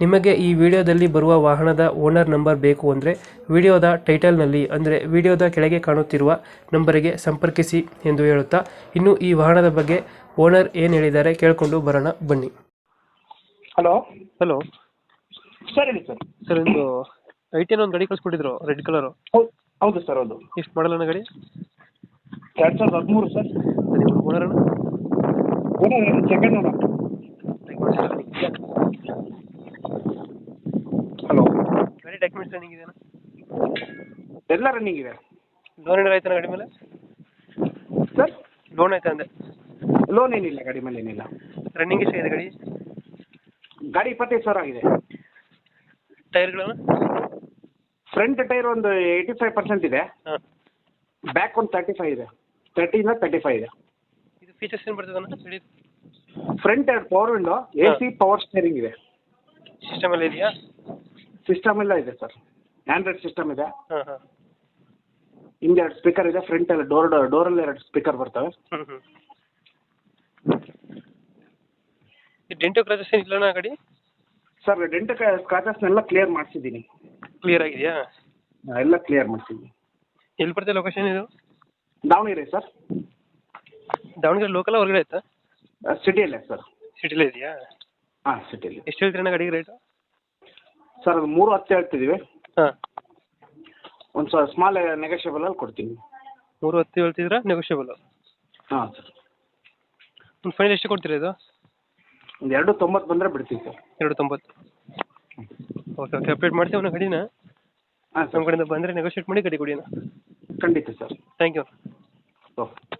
ನಿಮಗೆ ಈ ವಿಡಿಯೋದಲ್ಲಿ ಬರುವ ವಾಹನದ ಓನರ್ ನಂಬರ್ ಬೇಕು ಅಂದರೆ ವಿಡಿಯೋದ ಟೈಟಲ್ನಲ್ಲಿ ಅಂದರೆ ವಿಡಿಯೋದ ಕೆಳಗೆ ಕಾಣುತ್ತಿರುವ ನಂಬರಿಗೆ ಸಂಪರ್ಕಿಸಿ ಎಂದು ಹೇಳುತ್ತಾ ಇನ್ನು ಈ ವಾಹನದ ಬಗ್ಗೆ ಓನರ್ ಏನು ಹೇಳಿದ್ದಾರೆ ಕೇಳಿಕೊಂಡು ಬರೋಣ ಬನ್ನಿ. ಹಲೋ? ಹಲೋ. ಸರ್ ಹೇಳಿ ಸರ್. ಸರ್ ಒಂದು ಐ ಟಿ ಒಂದು ಗಡಿ ಕಳಿಸ್ಕೊಟ್ಟಿದ್ರು ರೆಡ್ ಕಲರು. ಹೌದು ಹೌದು ಸರ್ ಹೌದು. ಎಷ್ಟು ಮಾಡಲ್ಲ ಗಡಿ? ಎರಡು ಸಾವಿರದ ಹದಿಮೂರು sir. Owner owner second owner hello ಗಾಡಿ ಡಾಕ್ಯುಮೆಂಟ್ಸ್ ರನ್ನಿಂಗ್ ಇದೆಯಾ? ಎಲ್ಲ ರನ್ನಿಂಗ್ ಇದೆ. ಲೋನ್ ಏನಾರು ಆಯ್ತಾನ ಗಾಡಿ ಮೇಲೆ? ಸರ್ ಲೋನ್ ಆಯ್ತಾ ಅಂದೆ? ಲೋನ್ ಏನಿಲ್ಲ ಗಾಡಿ ಮೇಲೆ ಏನಿಲ್ಲ. ರನ್ನಿಂಗ್ ಇದೆ ಗಾಡಿ? ಗಾಡಿ ಇಪ್ಪತ್ತೈದು ಸಾವಿರ ಆಗಿದೆ. ಟೈರ್ಗಳನ್ನು? ಫ್ರಂಟ್ ಟೈರ್ ಒಂದು ಏಯ್ಟಿ ಫೈವ್ ಪರ್ಸೆಂಟ್ ಇದೆ. ಹಾಂ. ಬ್ಯಾಕ್ ಒಂದು ತರ್ಟಿ ಫೈವ್ ಇದೆ. ತರ್ಟಿಯಿಂದ ತರ್ಟಿ ಫೈವ್ ಇದೆ. ಇದು ಫೀಚರ್ಸ್ ಏನು ಬರ್ತದೆ ಫ್ರಂಟ್ ಎರಡು power window A C power steering ಇದೆ. ಸಿಸ್ಟಮ್ ಎಲ್ಲ ಇದೆಯಾ? ಸಿಸ್ಟಮ್ ಎಲ್ಲ ಇದೆ ಸರ್ ಆ್ಯಂಡ್ರಾಯ್ಡ್ ಸಿಸ್ಟಮ್ ಇದೆ. ಹಾಂ ಹಾಂ. ಹಿಂದೆ ಎರಡು ಸ್ಪೀಕರ್ ಇದೆ ಫ್ರಂಟ್ ಡೋರ್ ಡೋರ್ ಡೋರಲ್ಲಿ ಎರಡು ಸ್ಪೀಕರ್ ಬರ್ತವೆ. ಹ್ಞೂ ಹ್ಞೂ ಡೆಂಟೋ ಕ್ರಾಚಸ್ ಏನಿಲ್ಲ ಗಾಡಿ ಸರ್ ಡೆಂಟ್ ಸ್ಕ್ರಾಚಸ್ನೆಲ್ಲ ಕ್ಲಿಯರ್ ಮಾಡಿಸಿದ್ದೀನಿ. ಕ್ಲಿಯರ್ ಆಗಿದೆಯಾ? ಎಲ್ಲ ಕ್ಲಿಯರ್ ಮಾಡಿಸಿದ್ದೀನಿ. ಎಲ್ಲಿ ಬರ್ತದೆ ಲೊಕೇಶನ್ ಇದು? ದಾವಣಗೆರೆ ಸರ್ ದಾವಣಗೆರೆ ಲೋಕಲ್ ಹೊರಗಡೆ ಆಯ್ತಾ? ಸಿಟಿಯಲ್ಲೇ ಸರ್ ಸಿಟಿಲೇ ಇದೆಯಾ? ಹಾಂ ಸಿಟಿಯಲ್ಲಿ ಎಷ್ಟು ಹೇಳ್ತೀರಣ್ಣ ಗಾಡಿಗೆ ರೇಟು ಸರ್ ಅದು ಮೂರು ಹತ್ತು ಹೇಳ್ತಿದ್ದೀವಿ. ಹಾಂ. ಒಂದು ಸ್ವಲ್ಪ ಸ್ಮಾಲ್ ನೆಗೋಷಿಯಬಲಲ್ಲಿ ಕೊಡ್ತೀನಿ. ಮೂರು ಹತ್ತು ಹೇಳ್ತಿದ್ರ ನೆಗೋಷಿಯಬಲ್ ಹಾಂ ಸರ್. ಒಂದು ಫೈನಲ್ ಎಷ್ಟು ಕೊಡ್ತೀರಾ ಇದು? ಒಂದು ಎರಡು ತೊಂಬತ್ತು ಬಂದರೆ ಬಿಡ್ತೀವಿ ಸರ್. ಎರಡು ತೊಂಬತ್ತು. ಓಕೆ ಓಕೆ ಅಪ್ಡೇಟ್ ಮಾಡ್ತೀವಿ ಅವನ ಗಡಿನ. ಹಾಂ ನಮ್ಮ ಸರ್ ಕಡೆಯಿಂದ ಬಂದರೆ ನೆಗೋಷಿಯೇಟ್ ಮಾಡಿ ಗಡಿ ಕೊಡಿ ಅಣ್ಣ. ಖಂಡಿತ ಸರ್. Thank you okay.